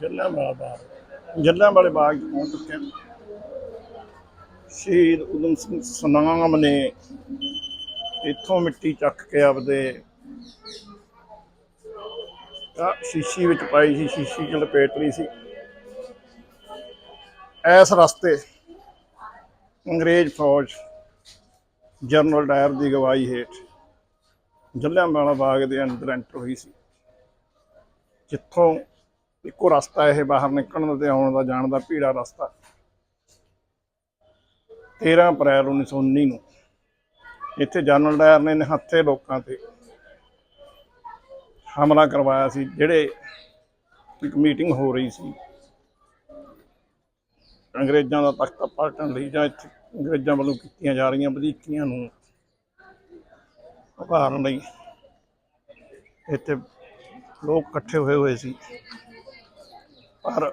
ਜੱਲਿਆਂਵਾਲਾ ਬਾਗ। ਜੱਲਿਆਂਵਾਲੇ ਬਾਗ ਪਹੁੰਚ ਚੁੱਕੇ ਹਾਂ। ਸ਼ਹੀਦ ਉਦਮ ਸਿੰਘ ਸਨਾਮ ਨੇ ਇੱਥੋਂ ਮਿੱਟੀ ਚੱਕ ਕੇ ਆਪਦੇ ਆ ਸ਼ੀਸ਼ੀ ਵਿੱਚ ਪਾਈ ਸੀ, ਸ਼ੀਸ਼ੀ 'ਚ ਲਪੇਟ ਲਈ ਸੀ। ਇਸ ਰਸਤੇ ਅੰਗਰੇਜ਼ ਫੌਜ ਜਨਰਲ ਡਾਇਰ ਦੀ ਗਵਾਹੀ ਹੇਠ ਜੱਲਿਆਂਵਾਲਾ ਬਾਗ ਦੇ ਅੰਦਰ ਐਂਟਰ ਹੋਈ ਸੀ। ਜਿੱਥੋਂ ਇੱਕੋ ਰਸਤਾ ਇਹ ਬਾਹਰ ਨਿਕਲਣ ਦਾ ਤੇ ਆਉਣ ਦਾ ਜਾਣ ਦਾ ਭੀੜਾ ਰਸਤਾ। 13 ਅਪ੍ਰੈਲ 1919 ਨੂੰ ਇੱਥੇ ਜਨਰਲ ਡਾਇਰ ਨੇ ਨਿਹੱਥੇ ਲੋਕਾਂ ਤੇ ਹਮਲਾ ਕਰਵਾਇਆ ਸੀ, ਜਿਹੜੇ ਇੱਕ ਮੀਟਿੰਗ ਹੋ ਰਹੀ ਸੀ। ਅੰਗਰੇਜ਼ਾਂ ਦਾ ਤਖਤ ਪਲਟਣ ਲਈ ਜਾਂ ਇੱਥੇ ਅੰਗਰੇਜ਼ਾਂ ਵੱਲੋਂ ਕੀਤੀਆਂ ਜਾ ਰਹੀਆਂ ਵਧੀਕੀਆਂ ਨੂੰ ਉਭਾਰਨ ਲਈ ਇੱਥੇ ਲੋਕ ਇਕੱਠੇ ਹੋਏ ਹੋਏ ਸੀ। ਪਰ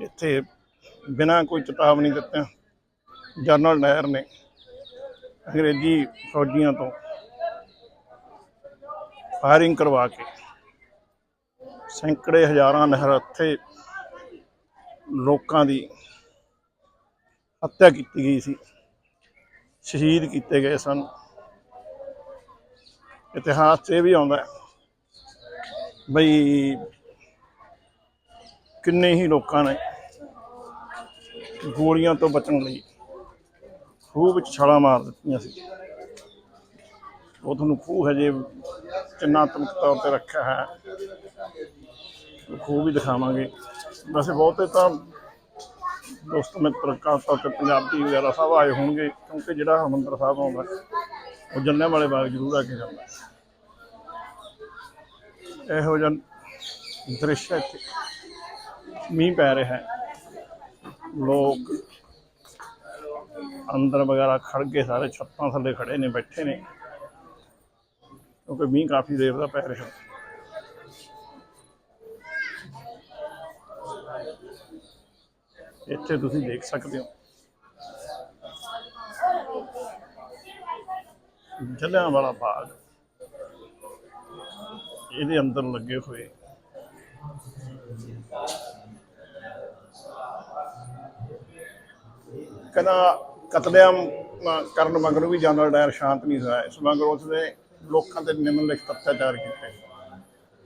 ਇੱਥੇ ਬਿਨਾਂ ਕੋਈ ਚੇਤਾਵਨੀ ਦਿੱਤਿਆਂ ਜਨਰਲ ਡਾਇਰ ਨੇ ਅੰਗਰੇਜ਼ੀ ਫੌਜੀਆਂ ਤੋਂ ਫਾਇਰਿੰਗ ਕਰਵਾ ਕੇ ਸੈਂਕੜੇ ਹਜ਼ਾਰਾਂ ਨਿਹੱਥੇ ਲੋਕਾਂ ਦੀ ਹੱਤਿਆ ਕੀਤੀ ਗਈ ਸੀ, ਸ਼ਹੀਦ ਕੀਤੇ ਗਏ ਸਨ। ਇਤਿਹਾਸ 'ਚ ਇਹ ਵੀ ਆਉਂਦਾ ਬਈ ਕਿੰਨੇ ਹੀ ਲੋਕਾਂ ਨੇ ਗੋਲੀਆਂ ਤੋਂ ਬਚਣ ਲਈ ਖੂਹ ਵਿੱਚ ਛਾਲਾਂ ਮਾਰ ਦਿੱਤੀਆਂ ਸੀ। ਉਹ ਤੁਹਾਨੂੰ ਖੂਹ ਹਜੇ ਚਿੰਨਾਤਮਕ ਤੌਰ ਤੇ ਰੱਖਿਆ ਹੈ, ਖੂਹ ਵੀ ਦਿਖਾਵਾਂਗੇ। ਵੈਸੇ ਬਹੁਤੇ ਤਾਂ ਦੋਸਤ ਮਿੱਤਰ, ਖਾਸ ਤੌਰ ਤੇ ਪੰਜਾਬੀ ਵਗੈਰਾ ਸਭ ਆਏ ਹੋਣਗੇ, ਕਿਉਂਕਿ ਜਿਹੜਾ ਹਰਮੰਦਰ ਸਾਹਿਬ ਆਉਂਦਾ, ਉਹ ਜੰਨਿਆਂ ਵਾਲੇ ਬਾਗ ਜ਼ਰੂਰ ਆ ਕੇ ਜਾਂਦਾ ਇਹੋ ਜਿਹਾ ਦ੍ਰਿਸ਼ ਹੈ ਇੱਥੇ। ਮੀਂਹ ਪੈ ਰਿਹਾ ਹੈ। ਲੋਕ ਅੰਦਰ ਵਗੈਰਾ ਖੜ ਕੇ ਸਾਰੇ ਛੱਤਾਂ ਥੱਲੇ ਖੜੇ ਨੇ, ਬੈਠੇ ਨੇ। ਕਿਉਂਕਿ ਮੀਂਹ ਕਾਫੀ ਦੇਰ ਦਾ ਪੈ ਰਿਹਾ। ਇੱਥੇ ਤੁਸੀਂ ਦੇਖ ਸਕਦੇ ਹੋ। ਜਲਿਆਂ ਵਾਲਾ ਬਾਗ। ਇਹਦੇ ਅੰਦਰ ਲੱਗੇ ਹੋਏ। ਕਹਿੰਦਾ ਕਤਲੇਆਮ ਅ, ਕਰਨ ਮਗਰੋਂ ਵੀ ਜਨਰਲ ਡਾਇਰ ਸ਼ਾਂਤ ਨਹੀਂ ਹੋਇਆ। ਇਸ ਮਗਰੋਂ ਉਸਨੇ ਲੋਕਾਂ ਤੇ ਨਿਮਨ ਲਿਖਤ ਅਤਿਆਚਾਰ ਕੀਤੇ।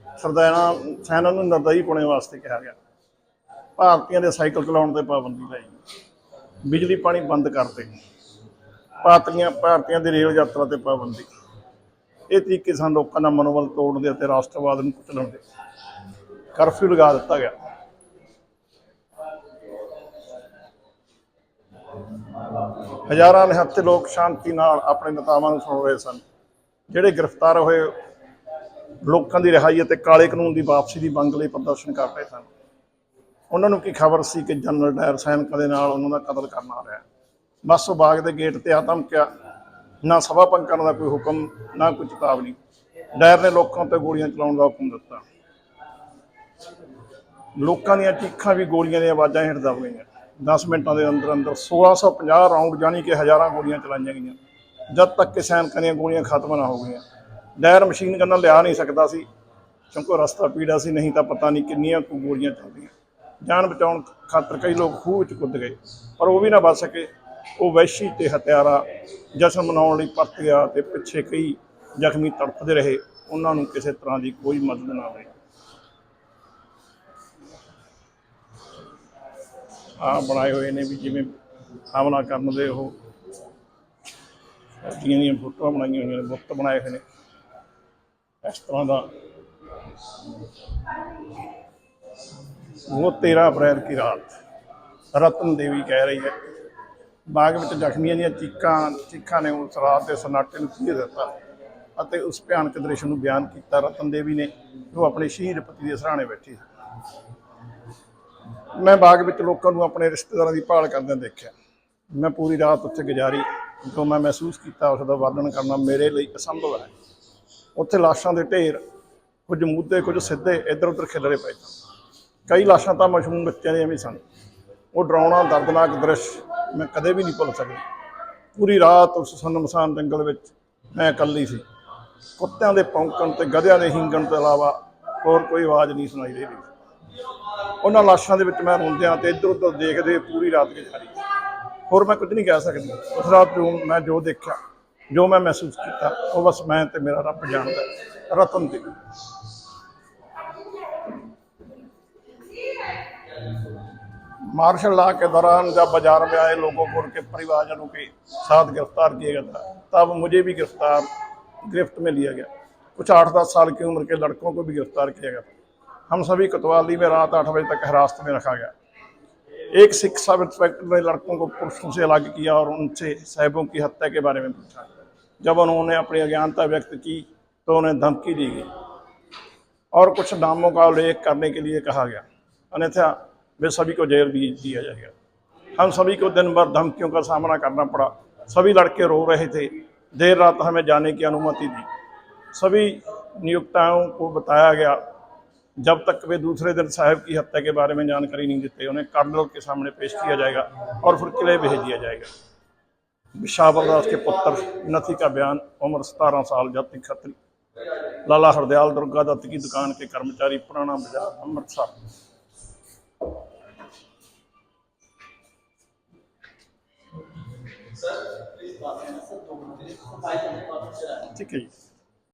ਸਰਦਾਰਾਂ ਸੈਨਾ ਨੂੰ ਨਰਦਈ ਪਾਉਣੇ ਵਾਸਤੇ ਕਿਹਾ ਗਿਆ। ਭਾਰਤੀਆਂ ਦੇ ਸਾਈਕਲ ਚਲਾਉਣ ਤੇ ਪਾਬੰਦੀ ਲਾਈ। ਬਿਜਲੀ ਪਾਣੀ ਬੰਦ ਕਰਤੇ ਭਾਰਤੀਆਂ ਭਾਰਤੀਆਂ ਦੀ ਰੇਲ ਯਾਤਰਾ ਤੇ ਪਾਬੰਦੀ। ਇਹ ਤਰੀਕੇ ਸਨ ਲੋਕਾਂ ਦਾ ਮਨੋਬਲ ਤੋੜਨ ਦੇ ਅਤੇ ਰਾਸ਼ਟਰਵਾਦ ਨੂੰ ਕੁਚਲਣ ਦੇ। ਕਰਫਿਊ ਲਗਾ ਦਿੱਤਾ ਗਿਆ। ਹਜ਼ਾਰਾਂ ਨਿਹੱਥੇ ਲੋਕ ਸ਼ਾਂਤੀ ਨਾਲ ਆਪਣੇ ਨੇਤਾਵਾਂ ਨੂੰ ਸੁਣ ਰਹੇ ਸਨ, ਜਿਹੜੇ ਗ੍ਰਿਫਤਾਰ ਹੋਏ ਲੋਕਾਂ ਦੀ ਰਿਹਾਈ ਅਤੇ ਕਾਲੇ ਕਾਨੂੰਨ ਦੀ ਵਾਪਸੀ ਦੀ ਮੰਗ ਲਈ ਪ੍ਰਦਰਸ਼ਨ ਕਰ ਰਹੇ ਸਨ। ਉਹਨਾਂ ਨੂੰ ਕੀ ਖਬਰ ਸੀ ਕਿ ਜਨਰਲ ਡਾਇਰ ਸੈਨਿਕਾਂ ਦੇ ਨਾਲ ਉਹਨਾਂ ਦਾ ਕਤਲ ਕਰਨ ਆ ਰਿਹਾ? ਹੈ ਬਸ ਉਹ ਬਾਗ ਦੇ ਗੇਟ ਤੇ ਆ ਧਮਕਿਆ ਨਾ ਸਭਾ ਭੰਗ ਕਰਨ ਦਾ ਕੋਈ ਹੁਕਮ, ਨਾ ਕੋਈ ਚੇਤਾਵਨੀ। ਡਾਇਰ ਨੇ ਲੋਕਾਂ ਤੇ ਗੋਲੀਆਂ ਚਲਾਉਣ ਦਾ ਹੁਕਮ ਦਿੱਤਾ। ਲੋਕਾਂ ਦੀਆਂ ਚੀਖਾਂ ਵੀ ਗੋਲੀਆਂ ਦੀਆਂ ਆਵਾਜ਼ਾਂ ਹੇਠ ਦਬ ਗਈਆਂ। 10 ਮਿੰਟਾਂ ਦੇ ਅੰਦਰ ਅੰਦਰ 1650 ਰਾਉਂਡ ਜਾਨੀ ਕਿ ਹਜ਼ਾਰਾਂ ਗੋਲੀਆਂ ਚਲਾਈਆਂ ਗਈਆਂ। ਜਦ ਤੱਕ ਕਿ ਸੈਨਿਕਾਂ ਦੀਆਂ ਗੋਲੀਆਂ ਖਤਮ ਨਾ ਹੋ ਗਈਆਂ। ਡਾਇਰ ਮਸ਼ੀਨ ਗੰਨਾਂ ਲਿਆ ਨਹੀਂ ਸਕਦਾ ਸੀ। ਕਿਉਂਕਿ ਰਸਤਾ ਪੀੜਾ ਸੀ, ਨਹੀਂ ਤਾਂ ਪਤਾ ਨਹੀਂ ਕਿੰਨੀਆਂ ਕੁ ਗੋਲੀਆਂ ਚੱਲਦੀਆਂ। ਜਾਨ ਬਚਾਉਣ ਖਾਤਰ ਕਈ ਲੋਕ ਖੂਹ ਵਿੱਚ ਕੁੱਦ ਗਏ। ਪਰ ਉਹ ਵੀ ਨਾ ਬਚ ਸਕੇ। ਉਹ ਵੈਸ਼ੀ ਤੇ ਹਤਿਆਰਾ ਜਸ਼ਨ ਮਨਾਉਣ ਲਈ ਪਰਤ ਗਿਆ ਤੇ ਪਿੱਛੇ ਕਈ ਜ਼ਖਮੀ ਤੜਫਦੇ ਰਹੇ। ਉਹਨਾਂ ਨੂੰ ਕਿਸੇ ਤਰ੍ਹਾਂ ਦੀ ਕੋਈ ਮਦਦ ਨਾ ਮਿਲੀ। ਆ ਬਣਾਏ ਹੋਏ ਨੇ ਵੀ ਜਿਵੇਂ ਹਮਲਾ ਕਰਨ ਦੇ ਉਹ ਫੌਜੀਆਂ ਦੀਆਂ ਫੋਟੋਆਂ ਬਣਾਈਆਂ ਹੋਈਆਂ ਨੇ ਬੁੱਤ ਬਣਾਏ ਹੋਏ ਨੇ। ਇਸ ਤਰ੍ਹਾਂ ਦਾ ਉਹ 13 ਅਪ੍ਰੈਲ ਦੀ ਰਾਤ ਰਤਨ ਦੇਵੀ ਕਹਿ ਰਹੀ ਹੈ। ਬਾਗ ਵਿੱਚ ਜ਼ਖਮੀਆਂ ਦੀਆਂ ਚੀਕਾਂ ਚੀਖਾਂ ਨੇ ਉਸ ਰਾਤ ਦੇ ਸਨਾਟੇ ਨੂੰ ਖੀਰ ਦਿੱਤਾ ਅਤੇ ਉਸ ਭਿਆਨਕ ਦ੍ਰਿਸ਼ ਨੂੰ ਬਿਆਨ ਕੀਤਾ। ਰਤਨ ਦੇਵੀ ਨੇ ਜੋ ਆਪਣੇ ਸ਼ਹੀਦ ਪਤੀ ਦੇ ਸਰਾਣੇ ਬੈਠੀ ਮੈਂ ਬਾਗ ਵਿੱਚ ਲੋਕਾਂ ਨੂੰ ਆਪਣੇ ਰਿਸ਼ਤੇਦਾਰਾਂ ਦੀ ਭਾਲ ਕਰਦਿਆਂ ਦੇਖਿਆ। ਮੈਂ ਪੂਰੀ ਰਾਤ ਉੱਥੇ ਗੁਜ਼ਾਰੀ ਜੋ ਮੈਂ ਮਹਿਸੂਸ ਕੀਤਾ ਉਸ ਦਾ ਵਰਣਨ ਕਰਨਾ ਮੇਰੇ ਲਈ ਅਸੰਭਵ ਹੈ। ਉੱਥੇ ਲਾਸ਼ਾਂ ਦੇ ਢੇਰ, ਕੁਝ ਮੂਦੇ ਕੁਝ ਸਿੱਧੇ ਇੱਧਰ ਉੱਧਰ ਖਿਲਰੇ ਪਏ ਸਨ। ਕਈ ਲਾਸ਼ਾਂ ਤਾਂ ਮਾਸੂਮ ਬੱਚਿਆਂ ਦੀਆਂ ਵੀ ਸਨ। ਉਹ ਡਰਾਉਣਾ ਦਰਦਨਾਕ ਦ੍ਰਿਸ਼ ਮੈਂ ਕਦੇ ਵੀ ਨਹੀਂ ਭੁੱਲ ਸਕਦਾ। ਪੂਰੀ ਰਾਤ ਉਸ ਸੁੰਨਮਸਾਨ ਜੰਗਲ ਵਿੱਚ ਮੈਂ ਇਕੱਲੀ ਸੀ। ਕੁੱਤਿਆਂ ਦੇ ਪੌਂਕਣ ਤੇ ਗਧਿਆਂ ਦੇ ਹਿੰਗਣ ਤੋਂ ਇਲਾਵਾ ਹੋਰ ਕੋਈ ਆਵਾਜ਼ ਨਹੀਂ ਸੁਣਾਈ ਦੇ ਰਹੀ। ਉਹਨਾਂ ਲਾਸ਼ਾਂ ਦੇ ਵਿੱਚ ਮੈਂ ਰੋਂਦਿਆਂ ਤੇ ਇੱਧਰ ਉੱਧਰ ਦੇਖਦੇ ਪੂਰੀ ਰਾਤ ਗੁਜ਼ਾਰੀ ਹੋਰ ਮੈਂ ਕੁਝ ਨਹੀਂ ਕਹਿ ਸਕਦੀ ਉਸ ਰਾਤ ਜੋ ਮੈਂ ਜੋ ਦੇਖਿਆ ਜੋ ਮੈਂ ਮਹਿਸੂਸ ਕੀਤਾ ਉਹ ਬਸ ਮੈਂ ਤੇ ਮੇਰਾ ਰੱਬ ਜਾਣਦਾ ਹੈ। ਰਤਨ ਦੀ मार्शल लॉ के दौरान जब बाजार में आए लोगों को उनके परिवारजनों के साथ गिरफ्तार किया गया था तब मुझे भी गिरफ्तार गिरफ्त में लिया गया कुछ आठ दस साल की उम्र के लड़कों को भी गिरफ्तार किया गया था हम सभी कोतवाली में रात आठ बजे तक हिरासत में रखा गया। एक सिख सब इंस्पेक्टर ने लड़कों को पुरुषों से अलग किया और उनसे साहिबों की हत्या के बारे में पूछा। जब उन्होंने अपनी अज्ञानता व्यक्त की तो उन्हें धमकी दी गई और कुछ नामों का उल्लेख करने के लिए कहा गया। अन्यथा वे सभी को जेल भी दिया जाएगा। हम सभी को दिन भर धमकियों का सामना करना पड़ा। सभी लड़के रो रहे थे। देर रात हमें जाने की अनुमति दी। सभी नियुक्ताओं को बताया गया जब तक वे दूसरे दिन साहब की हत्या के बारे में जानकारी नहीं देते, उन्हें कर्नल के सामने पेश किया जाएगा और फिर किले भेज दिया जाएगा। बिशावर दास के पुत्र नथी का बयान, उम्र सतारह साल, जाति खत्री। लाला हरदयाल दुर्गा दत्त की दुकान के कर्मचारी पुराना बाज़ार, अमृतसर। ठीक है जी।